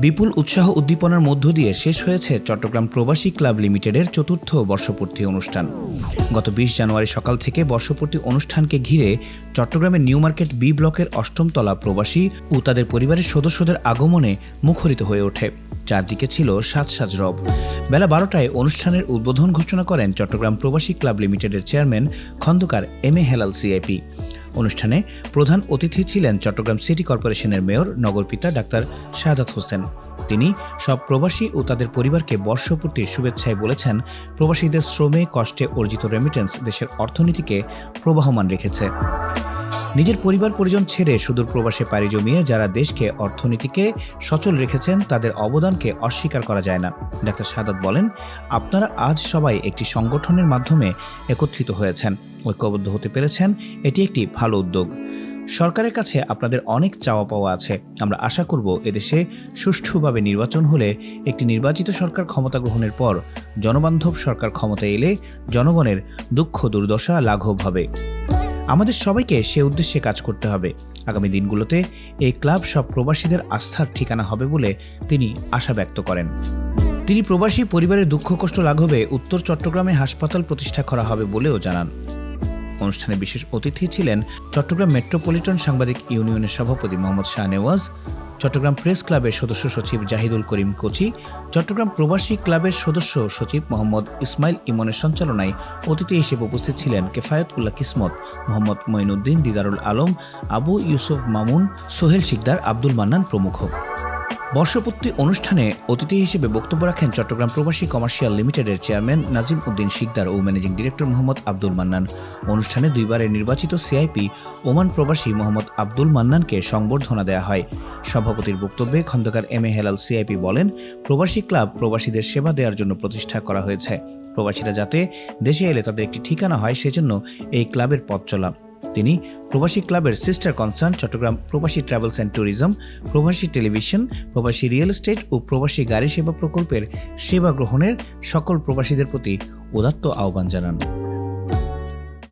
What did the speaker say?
বিপুল উৎসাহ উদ্দীপনার মধ্য দিয়ে শেষ হয়েছে চট্টগ্রাম প্রবাসী ক্লাব লিমিটেডের চতুর্থ বর্ষপূর্তি অনুষ্ঠান। গত বিশ জানুয়ারি সকাল থেকে বর্ষপূর্তি অনুষ্ঠানকে ঘিরে চট্টগ্রামের নিউ মার্কেট বি ব্লকের অষ্টম তলা প্রবাসী ও তাদের পরিবারের সদস্যদের আগমনে মুখরিত হয়ে ওঠে। চারদিকে ছিল সাজ সাজ রব। বেলা বারোটায় অনুষ্ঠানের উদ্বোধন ঘোষণা করেন চট্টগ্রাম প্রবাসী ক্লাব লিমিটেডের chairman Khandaker M A Helal CIP. অনুষ্ঠানে প্রধান অতিথি ছিলেন চট্টগ্রাম সিটি কর্পোরেশনের মেয়র নগরপিতা ডাক্তার শাহাদাত হোসেন। তিনি সব প্রবাসী ও তাদের পরিবারকে বর্ষপূর্তির শুভেচ্ছায় বলেছেন, প্রবাসীদের শ্রমে কষ্টে অর্জিত রেমিটেন্স দেশের অর্থনীতিকে প্রবাহমান রেখেছে। নিজের পরিবার পরিজন ছেড়ে সুদূর প্রবাসে পাড়ি জমিয়ে যারা দেশকে, অর্থনীতিকে সচল রেখেছেন, তাদের অবদানকে অস্বীকার করা যায় না। ডাক্তার সাদাত বলেন, আপনারা আজ সবাই একটি সংগঠনের মাধ্যমে একত্রিত হয়েছেন, ঐক্যবদ্ধ হতে পেরেছেন, এটি একটি ভালো উদ্যোগ। সরকারের কাছে আপনাদের অনেক চাওয়া পাওয়া আছে। আমরা আশা করব এদেশে সুষ্ঠুভাবে নির্বাচন হলে একটি নির্বাচিত সরকার ক্ষমতা গ্রহণের পর জনবান্ধব সরকার ক্ষমতা এলে জনগণের দুঃখ দুর্দশা লাঘব হবে। আমাদের সবাইকে সে উদ্দেশ্যে কাজ করতে হবে। আগামী দিনগুলোতে এই ক্লাব সব প্রবাসীদের আস্থার ঠিকানা হবে বলে তিনি আশা ব্যক্ত করেন। তিনি প্রবাসী পরিবারের দুঃখ, কষ্ট, লাঘবে উত্তর চট্টগ্রামে হাসপাতাল প্রতিষ্ঠা করা হবে বলেও জানান। অনুষ্ঠানে বিশেষ অতিথি ছিলেন চট্টগ্রাম মেট্রোপলিটন সাংবাদিক ইউনিয়নের সভাপতি মোহাম্মদ শাহ নেওয়াজ চট্টগ্রাম প্রেস ক্লাবের সদস্য সচিব জাহিদুল করিম কোচি, চট্টগ্রাম প্রবাসী ক্লাবের সদস্য সচিব মোহাম্মদ ইসমাইল ইমনের সঞ্চালনায় অতিথি হিসেবে উপস্থিত ছিলেন কেফায়ত উল্লাহ কিসমত, মোহাম্মদ মঈনুদ্দিন, দিদারুল আলম, আবু ইউসুফ মামুন, সোহেল শিকদার, আব্দুল মান্নান প্রমুখ। বর্ষপূর্তি অনুষ্ঠানে অতিথি হিসেবে বক্তব্য রাখেন চট্টগ্রাম প্রবাসী কমার্শিয়াল লিমিটেডের চেয়ারম্যান নাজিম উদ্দিন শিকদার ও ম্যানেজিং ডিরেক্টর মোহাম্মদ আব্দুল মান্নান। অনুষ্ঠানে দুইবারের নির্বাচিত সিআইপি ওমান প্রবাসী মোহাম্মদ আব্দুল মান্নানকে সংবর্ধনা দেওয়া হয়। সভাপতির বক্তব্যে Khandaker M A Helal CIP বলেন, প্রবাসী ক্লাব প্রবাসীদের সেবা দেওয়ার জন্য প্রতিষ্ঠা করা হয়েছে। প্রবাসীরা যাতে দেশে এলে তাদের একটি ঠিকানা হয়, সেজন্য এই ক্লাবের পথ চলা। তিনি প্রবাসী ক্লাবের সিস্টার কনসার্ন চট্টগ্রাম প্রবাসী ট্রাভেলস অ্যান্ড ট্যুরিজম প্রবাসী টেলিভিশন প্রবাসী রিয়েল এস্টেট ও প্রবাসী গাড়ি সেবা প্রকল্পের সেবা গ্রহণের সকল প্রবাসীদের প্রতি উদাত্ত আহ্বান জানান।